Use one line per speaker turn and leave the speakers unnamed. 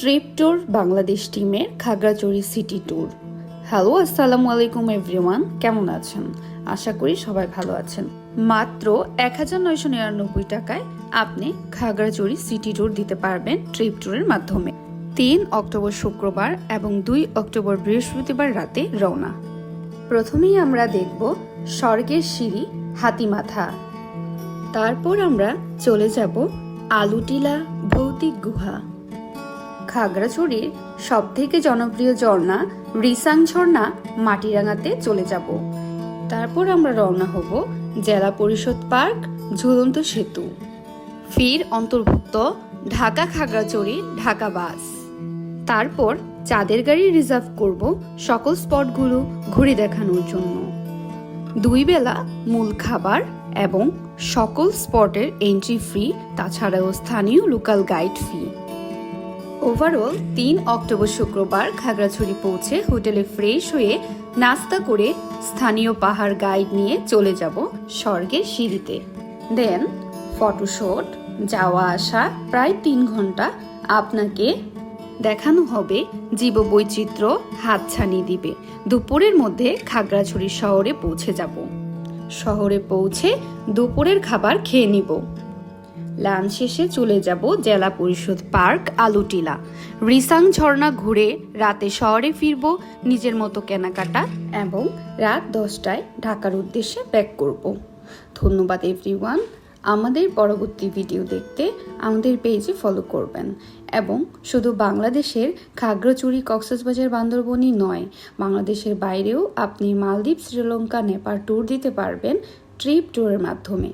Trip tour Bangladesh টিমের Khagrachari city tour. Hello, আসসালামু আলাইকুম এভরিওয়ান, কেমন আছেন? আশা করি সবাই ভালো আছেন। মাত্র এক হাজার নয়শো নিরানব্বই টাকায় আপনি খাগড়াছড়ি সিটি ট্যুর দিতে পারবেন ট্রিপ ট্যুরের মাধ্যমে। তিন অক্টোবর শুক্রবার এবং দুই অক্টোবর বৃহস্পতিবার রাতে রওনা। প্রথমেই আমরা দেখব স্বর্গের সিঁড়ি হাতিমাথা। তারপর আমরা চলে যাব আলুটিলা ভৌতিক গুহা। খাগড়াছড়ির সব থেকে জনপ্রিয় ঝর্ণা রিসাং ঝর্ণা মাটিরাঙ্গাতে চলে যাব। তারপর আমরা রওনা হব জেলা পরিষদ পার্ক ঝুলন্ত সেতু। ফির অন্তর্ভুক্ত ঢাকা খাগড়াছড়ি ঢাকা বাস। তারপর চাঁদের গাড়ি রিজার্ভ করব সকল স্পটগুলো ঘুরে দেখানোর জন্য। দুই বেলা মূল খাবার এবং সকল স্পটের এন্ট্রি ফ্রি তাছাড়াও স্থানীয় লোকাল গাইড ফি ওভারঅল তিন অক্টোবর শুক্রবার খাগড়াছড়ি পৌঁছে হোটেলে ফ্রেশ হয়ে নাস্তা করে স্থানীয় পাহাড় গাইড নিয়ে চলে যাব স্বর্গের সিঁড়িতে। দেন ফটোশুট যাওয়া আসা প্রায় তিন ঘণ্টা আপনাকে দেখানো হবে জীববৈচিত্র্য হাতছানি দিবে। দুপুরের মধ্যে খাগড়াছড়ি শহরে পৌঁছে যাব। শহরে পৌঁছে দুপুরের খাবার খেয়ে নিব। লাঞ্চ শেষে চলে যাব জেলা পরিষদ পার্ক আলুটিলা। রিসাং ঝর্ণা ঘুরে রাতে শহরে ফিরব, নিজের মতো কেনাকাটা এবং রাত দশটায় ঢাকার উদ্দেশ্যে ব্যাক করব। ধন্যবাদ এভরিওয়ান। আমাদের পরবর্তী ভিডিও দেখতে আমাদের পেজে ফলো করবেন। এবং শুধু বাংলাদেশের খাগড়াছড়ি, কক্সবাজার, বান্দরবনই নয়, বাংলাদেশের বাইরেও আপনি মালদ্বীপ, শ্রীলঙ্কা, নেপাল ট্যুর দিতে পারবেন ট্রিপ ট্যুরের মাধ্যমে।